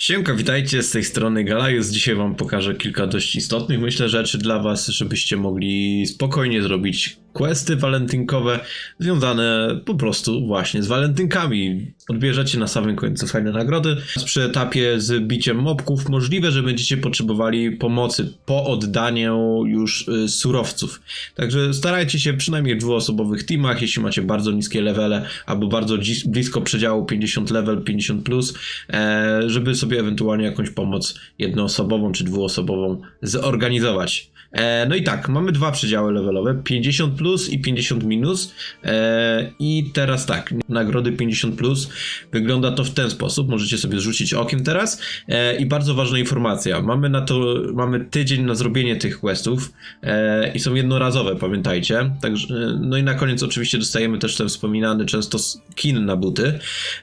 Siemka, witajcie z tej strony Galajus. Dzisiaj wam pokażę kilka dość istotnych, myślę, rzeczy dla was, żebyście mogli spokojnie zrobić questy walentynkowe związane po prostu właśnie z walentynkami. Odbierzecie na samym końcu fajne nagrody. Przy etapie z biciem mobków możliwe, że będziecie potrzebowali pomocy po oddaniu już y, surowców. Także starajcie się przynajmniej w dwuosobowych teamach, jeśli macie bardzo niskie levele albo bardzo blisko przedziału 50 level, 50 plus, e, żeby sobie ewentualnie jakąś pomoc jednoosobową czy dwuosobową zorganizować. E, no i tak, mamy dwa przedziały levelowe, 50 plus i 50 minus. E, I teraz tak, nagrody 50 plus wygląda to w ten sposób, możecie sobie zrzucić okiem teraz. E, I bardzo ważna informacja, mamy na to, mamy tydzień na zrobienie tych questów e, i są jednorazowe, pamiętajcie. Także, e, no i na koniec oczywiście dostajemy też ten wspominany często skin na buty,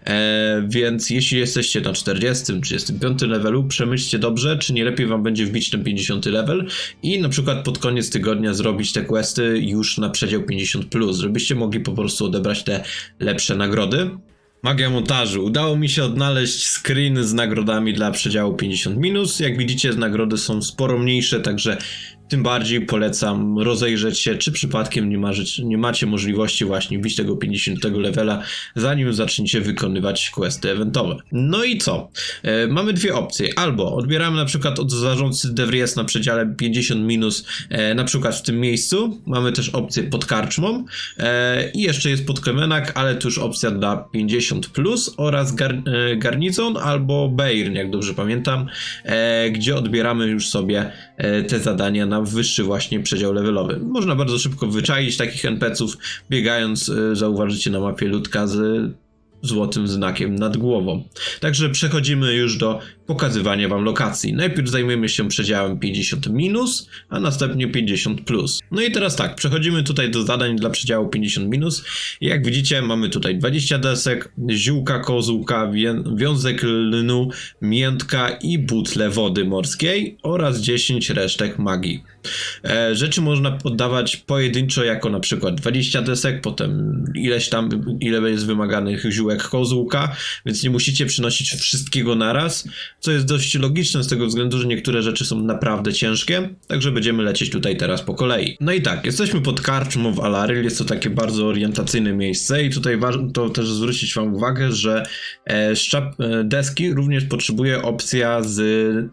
e, więc jeśli jesteście na 40, 35 levelu, przemyślcie dobrze, czy nie lepiej wam będzie wbić ten 50 level i na przykład pod koniec tygodnia zrobić te questy już na przedział 50+, żebyście mogli po prostu odebrać te lepsze nagrody. Magia montażu. Udało mi się odnaleźć screen z nagrodami dla przedziału 50 minus. Jak widzicie, nagrody są sporo mniejsze, także tym bardziej polecam rozejrzeć się, czy przypadkiem nie, marzyć, nie macie możliwości właśnie wbić tego 50 levela, zanim zaczniecie wykonywać questy eventowe. No i co? E, mamy dwie opcje. Albo odbieramy na przykład od zarządcy Devries na przedziale 50 minus, e, na przykład w tym miejscu. Mamy też opcję pod karczmą e, i jeszcze jest pod Kemenak, ale tu już opcja dla 50 plus oraz gar, e, Garnizon albo Beirn, jak dobrze pamiętam, e, gdzie odbieramy już sobie e, te zadania na wyższy właśnie przedział levelowy. Można bardzo szybko wyczaić takich NPC-ów, biegając e, zauważycie na mapie ludka z złotym znakiem nad głową. Także przechodzimy już do pokazywania wam lokacji. Najpierw zajmiemy się przedziałem 50 minus, a następnie 50 plus. No i teraz tak, przechodzimy tutaj do zadań dla przedziału 50 minus. Jak widzicie, mamy tutaj 20 desek, ziółka kozłka, wiązek lnu, miętka i butle wody morskiej oraz 10 resztek magii. E, rzeczy można poddawać pojedynczo jako na przykład 20 desek, potem ileś tam, ile jest wymaganych ziółek kozłka, więc nie musicie przynosić wszystkiego naraz, co jest dość logiczne z tego względu, że niektóre rzeczy są naprawdę ciężkie, także będziemy lecieć tutaj teraz po kolei. No i tak, jesteśmy pod karczmą w Alaryl, jest to takie bardzo orientacyjne miejsce i tutaj warto też zwrócić wam uwagę, że e, szczap, e, deski również potrzebuje opcja z,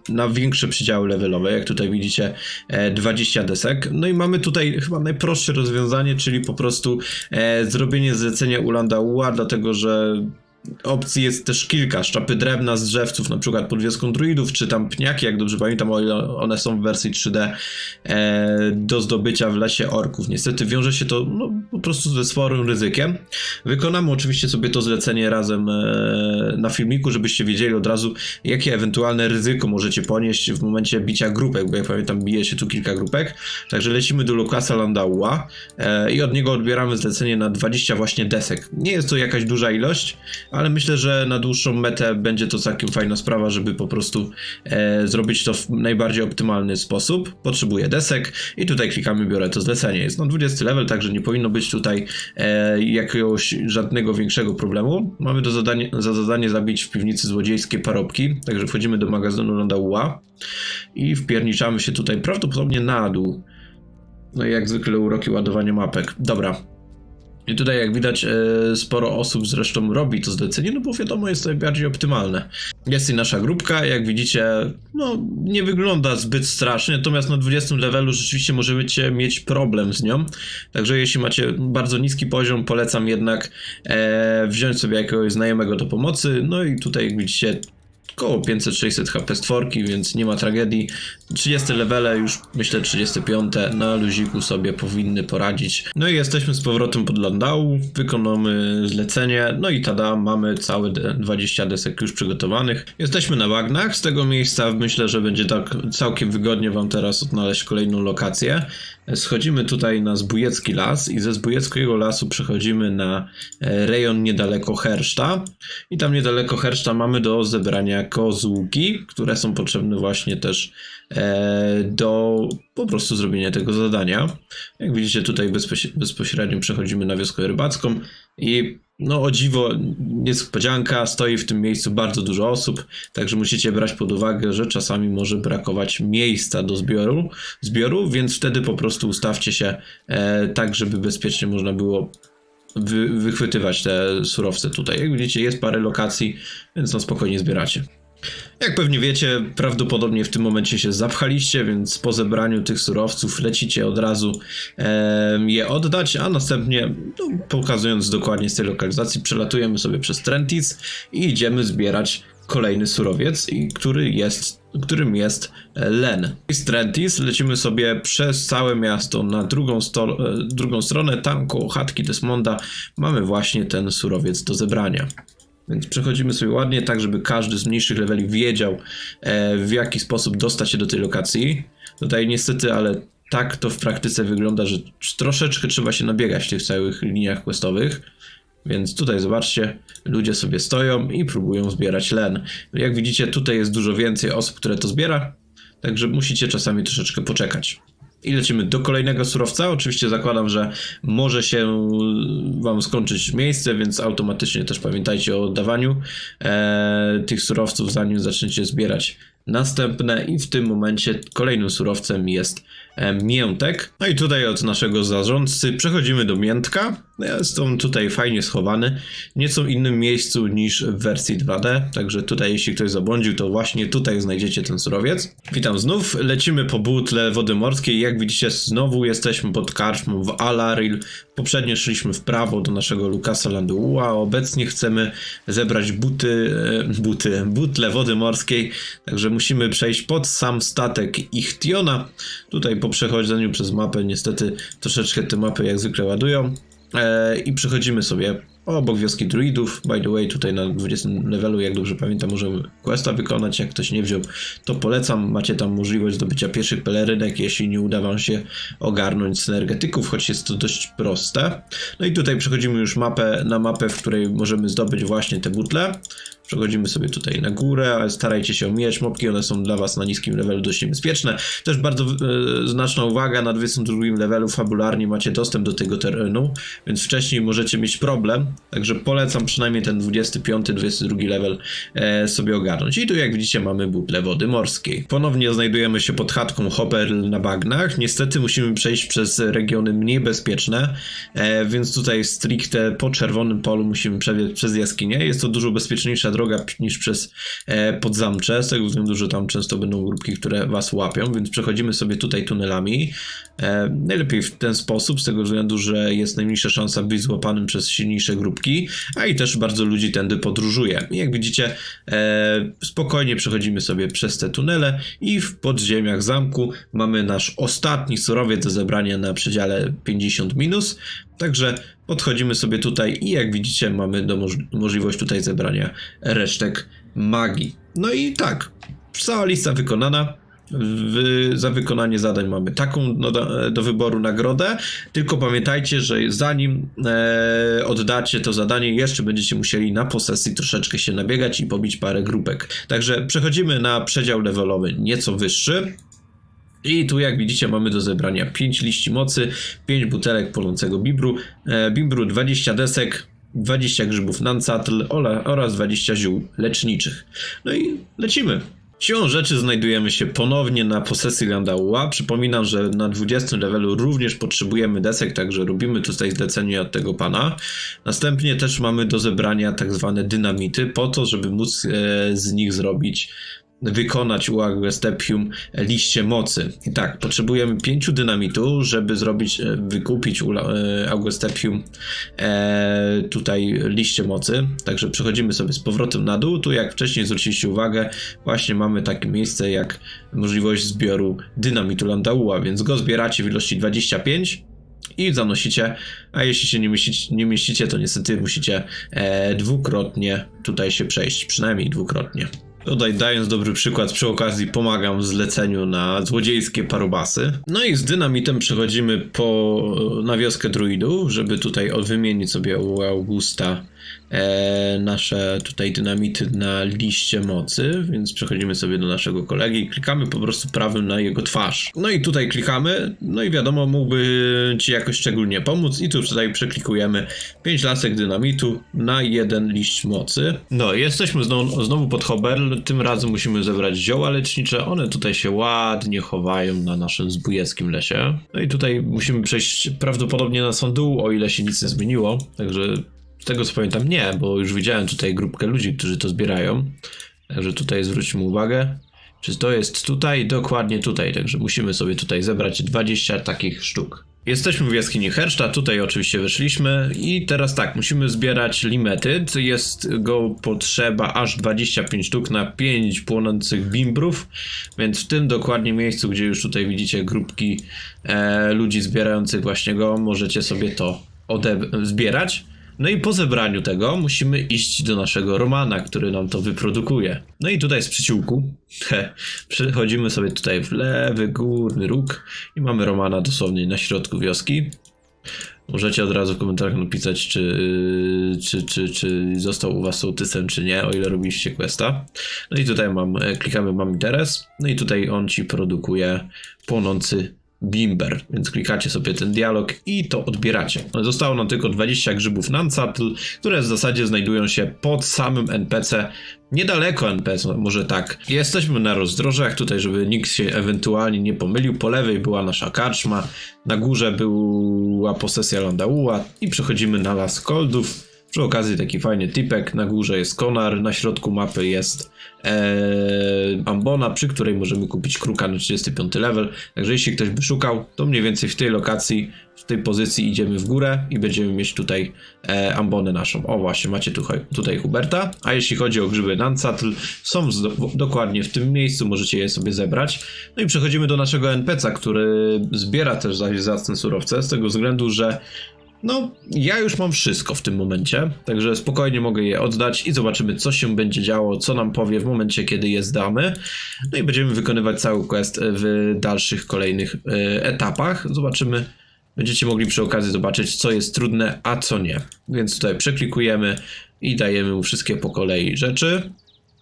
na większe przydziały levelowe, jak tutaj widzicie e, 20 desek. No i mamy tutaj chyba najprostsze rozwiązanie, czyli po prostu e, zrobienie zlecenia u Landaua, dlatego że uh, opcji jest też kilka. Szczapy drewna z drzewców, na przykład pod wioską druidów, czy tam pniaki, jak dobrze pamiętam, one są w wersji 3D, e, do zdobycia w lesie orków. Niestety wiąże się to no, po prostu ze sporym ryzykiem. Wykonamy oczywiście sobie to zlecenie razem e, na filmiku, żebyście wiedzieli od razu, jakie ewentualne ryzyko możecie ponieść w momencie bicia grupek, bo jak pamiętam, bije się tu kilka grupek. Także lecimy do Lukasa Landaua e, i od niego odbieramy zlecenie na 20 właśnie desek. Nie jest to jakaś duża ilość, ale myślę, że na dłuższą metę będzie to całkiem fajna sprawa, żeby po prostu e, zrobić to w najbardziej optymalny sposób. Potrzebuję desek i tutaj klikamy, biorę to zlecenie. Jest na 20 level, także nie powinno być tutaj e, jakiegoś żadnego większego problemu. Mamy do zadanie, za zadanie zabić w piwnicy złodziejskie parobki, także wchodzimy do magazynu Landaua i wpierniczamy się tutaj prawdopodobnie na dół. No i jak zwykle uroki ładowania mapek. Dobra, i tutaj, jak widać, e, sporo osób zresztą robi to zlecenie, no bo wiadomo, jest to najbardziej optymalne. Jest i nasza grupka, jak widzicie, no nie wygląda zbyt strasznie, natomiast na 20 levelu rzeczywiście możecie mieć problem z nią. Także jeśli macie bardzo niski poziom, polecam jednak e, wziąć sobie jakiegoś znajomego do pomocy. No i tutaj, jak widzicie, Koło 500-600 HP stworki, więc nie ma tragedii. 30 levele, już myślę 35 na luziku sobie powinny poradzić. No i jesteśmy z powrotem pod Landau, wykonamy zlecenie, no i tada, mamy całe de- 20 desek już przygotowanych. Jesteśmy na bagnach, z tego miejsca myślę, że będzie tak całkiem wygodnie wam teraz odnaleźć kolejną lokację. Schodzimy tutaj na Zbójecki Las i ze Zbójeckiego Lasu przechodzimy na e, rejon niedaleko Herszta i tam niedaleko Herszta mamy do zebrania kozłki, które są potrzebne właśnie też e, do po prostu zrobienia tego zadania. Jak widzicie tutaj bezpoś- bezpośrednio przechodzimy na wioskę rybacką i No o dziwo, niespodzianka, stoi w tym miejscu bardzo dużo osób, także musicie brać pod uwagę, że czasami może brakować miejsca do zbioru, zbioru więc wtedy po prostu ustawcie się e, tak, żeby bezpiecznie można było wy, wychwytywać te surowce tutaj. Jak widzicie, jest parę lokacji, więc no spokojnie zbieracie. Jak pewnie wiecie, prawdopodobnie w tym momencie się zapchaliście, więc po zebraniu tych surowców lecicie od razu em, je oddać, a następnie, no, pokazując dokładnie z tej lokalizacji, przelatujemy sobie przez Trentis i idziemy zbierać kolejny surowiec, który jest, którym jest e, len. Z Trentis lecimy sobie przez całe miasto na drugą, sto, e, drugą stronę, tam koło chatki Desmonda mamy właśnie ten surowiec do zebrania. Więc przechodzimy sobie ładnie, tak żeby każdy z mniejszych leveli wiedział, e, w jaki sposób dostać się do tej lokacji. Tutaj niestety, ale tak to w praktyce wygląda, że troszeczkę trzeba się nabiegać w tych całych liniach questowych. Więc tutaj zobaczcie, ludzie sobie stoją i próbują zbierać len. Jak widzicie, tutaj jest dużo więcej osób, które to zbiera, także musicie czasami troszeczkę poczekać. I lecimy do kolejnego surowca. Oczywiście zakładam, że może się Wam skończyć miejsce, więc automatycznie też pamiętajcie o oddawaniu e, tych surowców, zanim zaczniecie zbierać następne. I w tym momencie kolejnym surowcem jest miętek. No i tutaj od naszego zarządcy przechodzimy do miętka. Jest on tutaj fajnie schowany, nieco innym miejscu niż w wersji 2D, także tutaj jeśli ktoś zabłądził, to właśnie tutaj znajdziecie ten surowiec. Witam znów, lecimy po butle wody morskiej, jak widzicie znowu jesteśmy pod karczmą w Alaril. Poprzednio szliśmy w prawo do naszego Lukasa Landuła, obecnie chcemy zebrać buty, e, buty, butle wody morskiej, także musimy przejść pod sam statek Ichtiona. Tutaj po przechodzeniu przez mapę niestety troszeczkę te mapy jak zwykle ładują. E, I przechodzimy sobie obok wioski druidów. By the way, tutaj na 20 levelu, jak dobrze pamiętam, możemy questa wykonać. Jak ktoś nie wziął, to polecam. Macie tam możliwość zdobycia pierwszych pelerynek, jeśli nie uda wam się ogarnąć synergetyków, choć jest to dość proste. No i tutaj przechodzimy już mapę, na mapę, w której możemy zdobyć właśnie te butle. Przechodzimy sobie tutaj na górę, ale starajcie się omijać mopki, one są dla was na niskim levelu dość niebezpieczne. Też bardzo e, znaczna uwaga, na 22 levelu fabularnie macie dostęp do tego terenu, więc wcześniej możecie mieć problem, także polecam przynajmniej ten 25-22 level e, sobie ogarnąć. I tu jak widzicie mamy butlę wody morskiej. Ponownie znajdujemy się pod chatką Hopper na bagnach. Niestety musimy przejść przez regiony mniej bezpieczne, e, więc tutaj stricte po czerwonym polu musimy przebiec przez jaskinię. Jest to dużo bezpieczniejsza droga niż przez e, podzamcze, z tego względu, że tam często będą grupki, które was łapią, więc przechodzimy sobie tutaj tunelami. E, najlepiej w ten sposób, z tego względu, że jest najmniejsza szansa być złapanym przez silniejsze grupki, a i też bardzo ludzi tędy podróżuje. I jak widzicie, e, spokojnie przechodzimy sobie przez te tunele i w podziemiach zamku mamy nasz ostatni surowiec do zebrania na przedziale 50 minus. Także podchodzimy sobie tutaj i jak widzicie mamy moż- możliwość tutaj zebrania resztek magii. No i tak, cała lista wykonana. W, za wykonanie zadań mamy taką no, do, do wyboru nagrodę, tylko pamiętajcie, że zanim e, oddacie to zadanie, jeszcze będziecie musieli na posesji troszeczkę się nabiegać i pobić parę grupek. Także przechodzimy na przedział levelowy nieco wyższy. I tu jak widzicie mamy do zebrania 5 liści mocy, 5 butelek polącego bibru, e, bibru 20 desek, 20 grzybów nancatl oraz 20 ziół leczniczych. No i lecimy. Siłą rzeczy znajdujemy się ponownie na posesji Landauła. Przypominam, że na 20 levelu również potrzebujemy desek, także robimy tutaj zlecenie od tego pana. Następnie też mamy do zebrania tak zwane dynamity, po to, żeby móc e, z nich zrobić wykonać u Agwestepium liście mocy. I tak, potrzebujemy pięciu dynamitu, żeby zrobić, e, wykupić e, Agwestepium e, tutaj liście mocy. Także przechodzimy sobie z powrotem na dół. Tu jak wcześniej zwróciliście uwagę, właśnie mamy takie miejsce jak możliwość zbioru dynamitu Landaua, więc go zbieracie w ilości 25 i zanosicie, a jeśli się nie mieścicie, nie mieścicie to niestety musicie e, dwukrotnie tutaj się przejść, przynajmniej dwukrotnie. Tutaj dając dobry przykład, przy okazji pomagam w zleceniu na złodziejskie parobasy. No i z dynamitem przechodzimy po, na wioskę druidów, żeby tutaj wymienić sobie u Augusta e, nasze tutaj dynamity na liście mocy, więc przechodzimy sobie do naszego kolegi i klikamy po prostu prawym na jego twarz. No i tutaj klikamy, no i wiadomo, mógłby ci jakoś szczególnie pomóc i tu tutaj przeklikujemy 5 lasek dynamitu na jeden liść mocy. No, jesteśmy znowu, znowu pod Hoberl, tym razem musimy zebrać zioła lecznicze, one tutaj się ładnie chowają na naszym zbójeckim lesie. No i tutaj musimy przejść prawdopodobnie na sam dół, o ile się nic nie zmieniło, także z tego co pamiętam nie, bo już widziałem tutaj grupkę ludzi, którzy to zbierają, także tutaj zwróćmy uwagę. Czy to jest tutaj? Dokładnie tutaj, także musimy sobie tutaj zebrać 20 takich sztuk. Jesteśmy w jaskini Herszta, tutaj oczywiście weszliśmy i teraz tak, musimy zbierać limetyd, jest go potrzeba aż 25 sztuk na 5 płonących bimbrów, więc w tym dokładnie miejscu, gdzie już tutaj widzicie grupki e, ludzi zbierających właśnie go, możecie sobie to zbierać. No i po zebraniu tego musimy iść do naszego Romana, który nam to wyprodukuje. No i tutaj z przyciółku he, przechodzimy sobie tutaj w lewy górny róg i mamy Romana dosłownie na środku wioski. Możecie od razu w komentarzach napisać, czy, czy, czy, czy został u was sołtysem, czy nie, o ile robiliście questa. No i tutaj mam, klikamy mam interes, no i tutaj on ci produkuje płonący bimber, więc klikacie sobie ten dialog i to odbieracie. No, Zostało nam tylko 20 grzybów Nancatl, które w zasadzie znajdują się pod samym NPC, niedaleko NPC, może tak. Jesteśmy na rozdrożach tutaj, żeby nikt się ewentualnie nie pomylił. Po lewej była nasza karczma, na górze była posesja Landauła i przechodzimy na Las Koldów. Przy okazji taki fajny typek, na górze jest konar, na środku mapy jest e, ambona, przy której możemy kupić kruka na 35 level. Także jeśli ktoś by szukał, to mniej więcej w tej lokacji, w tej pozycji idziemy w górę i będziemy mieć tutaj e, ambonę naszą. O właśnie, macie tu, tutaj Huberta. A jeśli chodzi o grzyby Nancatl, są z, dokładnie w tym miejscu, możecie je sobie zebrać. No i przechodzimy do naszego NPC-a, który zbiera też zacne surowce, z tego względu, że no, ja już mam wszystko w tym momencie, także spokojnie mogę je oddać i zobaczymy, co się będzie działo, co nam powie w momencie, kiedy je zdamy. No i będziemy wykonywać cały quest w dalszych, kolejnych e, etapach. Zobaczymy, będziecie mogli przy okazji zobaczyć, co jest trudne, a co nie. Więc tutaj przeklikujemy i dajemy mu wszystkie po kolei rzeczy.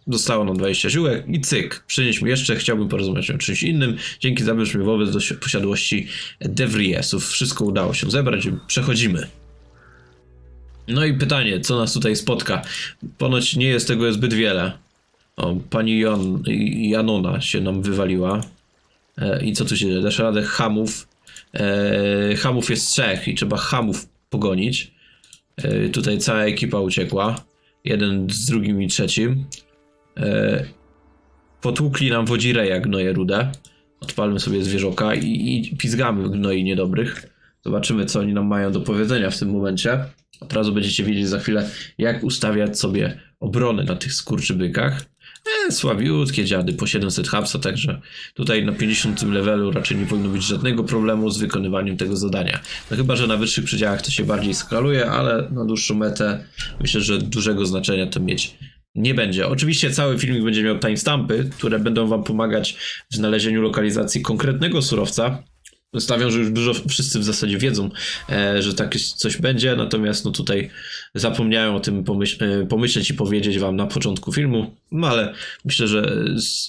Zostało nam 20 ziółek i cyk. Przynieśmy jeszcze, chciałbym porozmawiać o czymś innym. Dzięki zabierzmy wobec do si- posiadłości Devriesów. Wszystko udało się zebrać, przechodzimy. No i pytanie, co nas tutaj spotka? Ponoć nie jest tego zbyt wiele. O, pani Janona się nam wywaliła. E, I co tu się dzieje? Dasz radę hamów. E, hamów jest trzech i trzeba hamów pogonić. E, tutaj cała ekipa uciekła. Jeden z drugim i trzecim. E, potłukli nam wodzireja gnoje rude. Odpalmy sobie zwierzoka i, i pizgamy gnoi niedobrych. Zobaczymy, co oni nam mają do powiedzenia w tym momencie. Od razu będziecie wiedzieć za chwilę, jak ustawiać sobie obrony na tych skurczybykach. E, słabiutkie dziady po 700 hapsa, także tutaj na 50 levelu raczej nie powinno być żadnego problemu z wykonywaniem tego zadania. No chyba, że na wyższych przedziałach to się bardziej skaluje, ale na dłuższą metę myślę, że dużego znaczenia to mieć nie będzie. Oczywiście cały filmik będzie miał timestampy, które będą wam pomagać w znalezieniu lokalizacji konkretnego surowca. Stawiam, że już dużo wszyscy w zasadzie wiedzą, e, że takie coś będzie, natomiast no tutaj zapomniałem o tym pomyśl, e, pomyśleć i powiedzieć wam na początku filmu, no ale myślę, że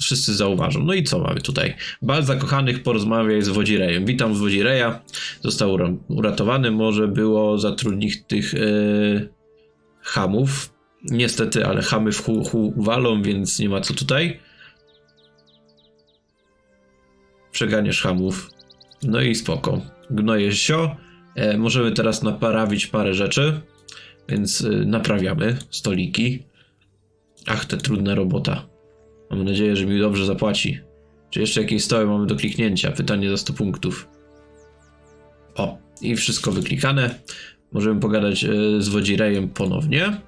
wszyscy zauważą. No i co mamy tutaj? Bal zakochanych porozmawiaj z Wodzirejem. Witam z Wodzireja. Został ura- uratowany, może było zatrudnić tych e, hamów. Niestety, ale chamy w hu, hu walą, więc nie ma co tutaj. Przeganiesz hamów. No i spoko. Gnoje sio. E, możemy teraz naprawić parę rzeczy, więc e, naprawiamy stoliki. Ach, te trudna robota. Mam nadzieję, że mi dobrze zapłaci. Czy jeszcze jakieś stoły mamy do kliknięcia? Pytanie za 100 punktów. O, i wszystko wyklikane. Możemy pogadać e, z Wodzirejem ponownie.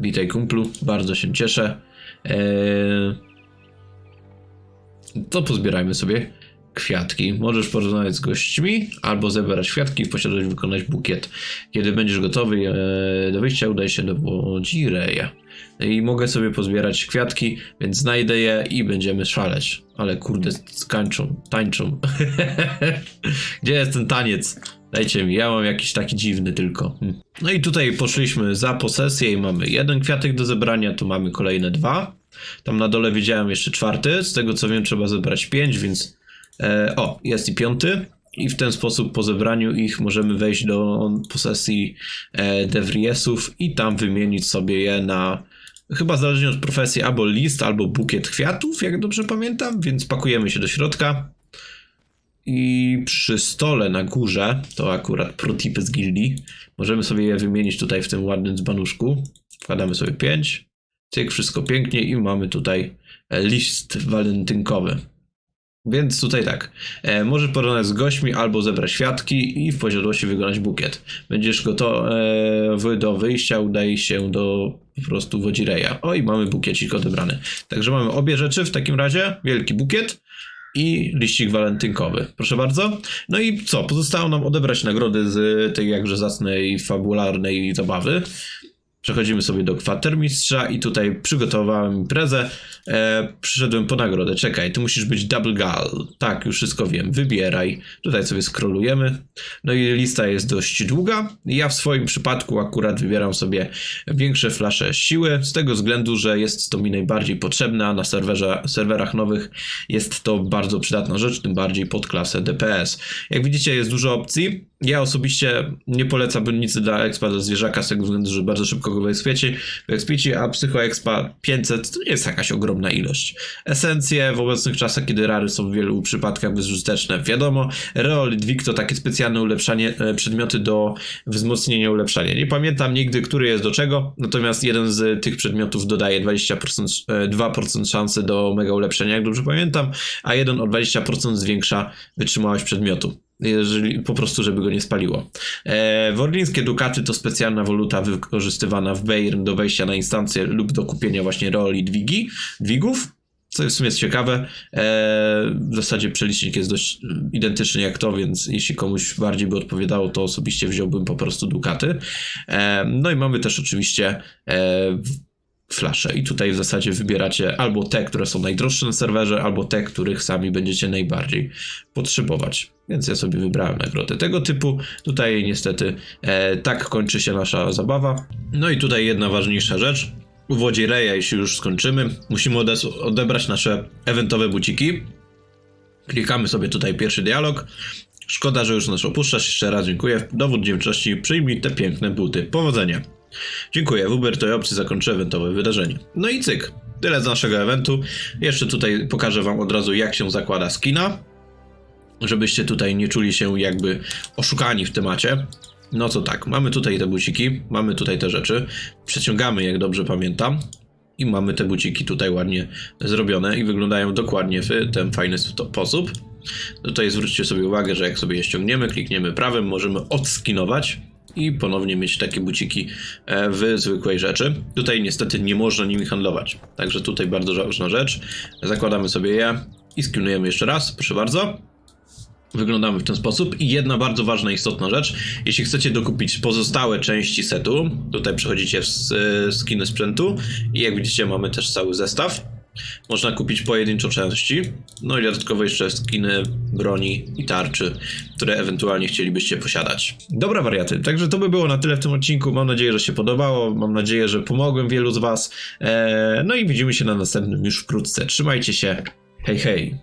Witaj kumplu, bardzo się cieszę. Eee... To pozbierajmy sobie kwiatki. Możesz porozmawiać z gośćmi, albo zebrać kwiatki i posiadać, wykonać bukiet. Kiedy będziesz gotowy eee, do wyjścia, udaj się do Wodzireja. I mogę sobie pozbierać kwiatki, więc znajdę je i będziemy szaleć. Ale kurde, skańczą, tańczą. Gdzie jest ten taniec? Dajcie mi, ja mam jakiś taki dziwny tylko. Hm. No i tutaj poszliśmy za posesję i mamy jeden kwiatek do zebrania, tu mamy kolejne dwa. Tam na dole widziałem jeszcze czwarty, z tego co wiem trzeba zebrać pięć, więc e, o, jest i piąty. I w ten sposób po zebraniu ich możemy wejść do posesji e, Devriesów i tam wymienić sobie je na chyba zależnie od profesji albo list, albo bukiet kwiatów, jak dobrze pamiętam, więc pakujemy się do środka. I przy stole na górze, to akurat protipy z gildii, możemy sobie je wymienić tutaj w tym ładnym dzbanuszku. Wkładamy sobie 5, cyk, wszystko pięknie i mamy tutaj e, list walentynkowy. Więc tutaj tak, e, możesz porównać z gośćmi albo zebrać świadki i w posiadłości wykonać bukiet. Będziesz gotowy do wyjścia, udaj się do po prostu wodzireja. O i mamy bukiecik odebrany. Także mamy obie rzeczy w takim razie, wielki bukiet i liścik walentynkowy. Proszę bardzo. No i co? Pozostało nam odebrać nagrody z tej jakże zacnej, fabularnej zabawy. Przechodzimy sobie do kwatermistrza i tutaj przygotowałem imprezę. E, przyszedłem po nagrodę. Czekaj, ty musisz być double gal. Tak, już wszystko wiem. Wybieraj. Tutaj sobie scrollujemy. No i lista jest dość długa. Ja w swoim przypadku akurat wybieram sobie większe flasze siły, z tego względu, że jest to mi najbardziej potrzebne, a na serwerze, serwerach nowych jest to bardzo przydatna rzecz, tym bardziej pod klasę DPS. Jak widzicie, jest dużo opcji. Ja osobiście nie polecam nic dla expa do zwierzaka, z tego względu, że bardzo szybko go wyekspiecie, wyekspiecie a psychoexpa 500 to nie jest jakaś ogromna ilość. Esencje w obecnych czasach, kiedy rary są w wielu przypadkach bezużyteczne, wiadomo. Reolit Wik to takie specjalne ulepszanie, e, przedmioty do wzmocnienia ulepszania. Nie pamiętam nigdy, który jest do czego, natomiast jeden z tych przedmiotów dodaje 20%, e, 2% szansy do mega ulepszenia, jak dobrze pamiętam, a jeden o 20% zwiększa wytrzymałość przedmiotu jeżeli po prostu, żeby go nie spaliło. E, worlińskie dukaty to specjalna waluta wykorzystywana w Bayern do wejścia na instancję lub do kupienia właśnie roli dwigi, dwigów. Co w sumie jest ciekawe, e, w zasadzie przelicznik jest dość identyczny jak to, więc jeśli komuś bardziej by odpowiadało, to osobiście wziąłbym po prostu dukaty. E, no i mamy też oczywiście e, flasze. I tutaj w zasadzie wybieracie albo te, które są najdroższe na serwerze, albo te, których sami będziecie najbardziej potrzebować. Więc ja sobie wybrałem nagrodę tego typu. Tutaj niestety e, tak kończy się nasza zabawa. No i tutaj jedna ważniejsza rzecz. U Wodzireja, jeśli już skończymy, musimy ode- odebrać nasze eventowe buciki. Klikamy sobie tutaj pierwszy dialog. Szkoda, że już nas opuszczasz. Jeszcze raz dziękuję. Dowód wdzięczności. Przyjmij te piękne buty. Powodzenia. Dziękuję. Uber tej opcji zakończę eventowe wydarzenie. No i cyk. Tyle z naszego eventu. Jeszcze tutaj pokażę wam od razu, jak się zakłada skina. Żebyście tutaj nie czuli się jakby oszukani w temacie. No to tak, mamy tutaj te buciki, mamy tutaj te rzeczy. Przeciągamy, jak dobrze pamiętam. I mamy te buciki tutaj ładnie zrobione i wyglądają dokładnie w ten fajny sposób. Tutaj zwróćcie sobie uwagę, że jak sobie je ściągniemy, klikniemy prawym, możemy odskinować i ponownie mieć takie buciki e, w zwykłej rzeczy. Tutaj niestety nie można nimi handlować. Także tutaj bardzo ważna rzecz. Zakładamy sobie je i skinujemy jeszcze raz, proszę bardzo. Wyglądamy w ten sposób. I jedna bardzo ważna, istotna rzecz. Jeśli chcecie dokupić pozostałe części setu, tutaj przechodzicie w s- skiny sprzętu i jak widzicie mamy też cały zestaw. Można kupić pojedynczo części, no i dodatkowo jeszcze skiny broni i tarczy, które ewentualnie chcielibyście posiadać. Dobra wariaty, także to by było na tyle w tym odcinku. Mam nadzieję, że się podobało, mam nadzieję, że pomogłem wielu z was. Eee, no i widzimy się na następnym już wkrótce. Trzymajcie się, hej hej!